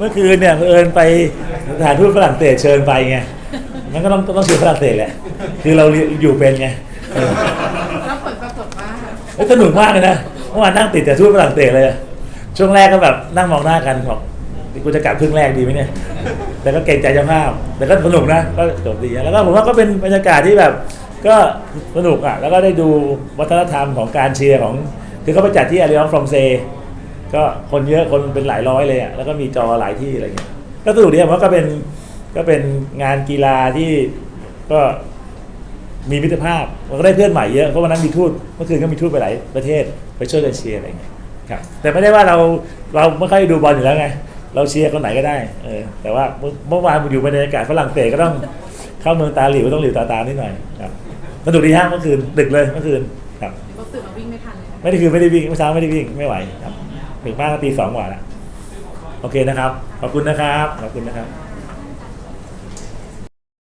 เมื่อคืนเนี่ยเผอิญไปสถานทูตฝรั่งเศสเชิญไปไงมันก็ต้องต้องเชิญฝรั่งเศสแหละคือเราอยู่เป็นไงเออแล้วผลปรากฏว่าเฮ้ยสนุกมากเลยนะเมื่อวานนั่งติดแต่ทูตฝรั่งเศสเลยอะช่วงแรกก็แบบนั่งมองหน้ากันบอกกูจะกลับครึ่งแรกดีไหมเนี่ย แต่ก็เกรงใจเจ้าภาพ แต่ก็สนุกนะ ก็จบดีอะแล้วก็ผมว่าก็เป็นบรรยากาศที่แบบ ก็สนุกอะ แล้วก็ได้ดูวัฒนธรรมของการเชียร์ของ คือเขาไปจัดที่อาริอองฟรองเซ ก็คนเยอะคนเป็นหลายร้อยเลยอะแล้วก็มีจอหลายที่อะไรเงี้ยก็สนุกดีผมว่าก็เป็นก็เป็นงานกีฬาที่ก็มีมิตรภาพมันก็ได้เพื่อนใหม่เยอะเพราะวันนั้นมีทูตเมื่อคืนก็มีทูตไปหลายประเทศไปช่วยกันเชียร์อะไรอย่างเงี้ยครับแต่ไม่ได้ว่าเราเราไม่ค่อยดูบอลอยู่แล้วไง เราเชียร์คนไหนก็ได้เออแต่ว่าเมื่อเมื่อวานอยู่บรรยากาศฝรั่งเศสก็ต้องเข้าเมืองตาหลิวก็ต้องหลิวตาตามนิดหน่อยครับสนุกดีฮะเมื่อคืนดึกเลยเมื่อคืนครับรถตื่นมาวิ่งไม่ทันเลยนะไม่ได้คือไม่ได้วิ่งเมื่อเช้าไม่ได้วิ่งไม่ไหวครับ ถึงบ้านก็ตีสองกว่าแล้วโอเคนะครับ ขอบคุณนะครับ ขอบคุณนะครับ